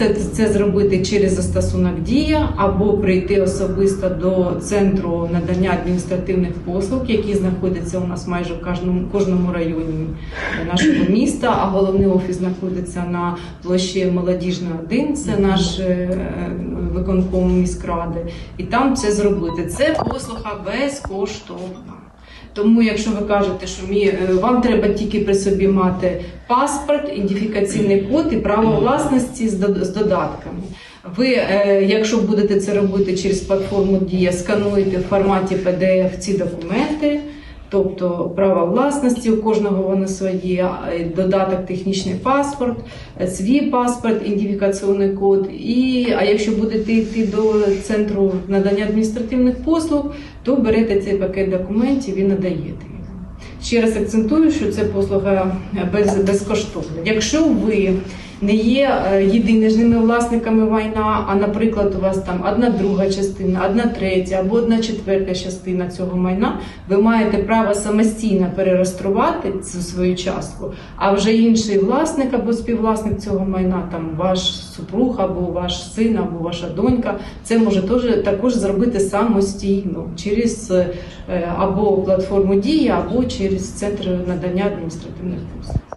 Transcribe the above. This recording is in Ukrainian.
це, це зробити через застосунок Дія або прийти особисто до центру надання адміністративних послуг, які знаходяться у нас майже в кожному, кожному районі нашого міста. А головний офіс знаходиться на площі Молодіжна 1, це наш е, виконком міськради. І там це зробити. Це послуга безкоштовна. Тому, якщо ви кажете, що мі, е, вам треба тільки при собі мати паспорт, ідентифікаційний код і право власності з дод- з додатками. Ви, е, якщо будете це робити через платформу Дія, скануєте в форматі PDF ці документи, тобто право власності, у кожного воно своє, е, додаток технічний паспорт, е, свій паспорт, ідентифікаційний код. І, а якщо будете йти до центру надання адміністративних послуг, то берете цей пакет документів і надаєте його. Ще раз акцентую, що це послуга без, безкоштовна. Якщо ви не є е, єдиними власниками майна, а наприклад, у вас там одна друга частина, одна третя або одна четверта частина цього майна, ви маєте право самостійно перереєструвати цю свою частку, а вже інший власник або співвласник цього майна, там ваш супруг або ваш син, або ваша донька, це може теж також зробити самостійно через е, або платформу Дія, або через центр надання адміністративних послуг.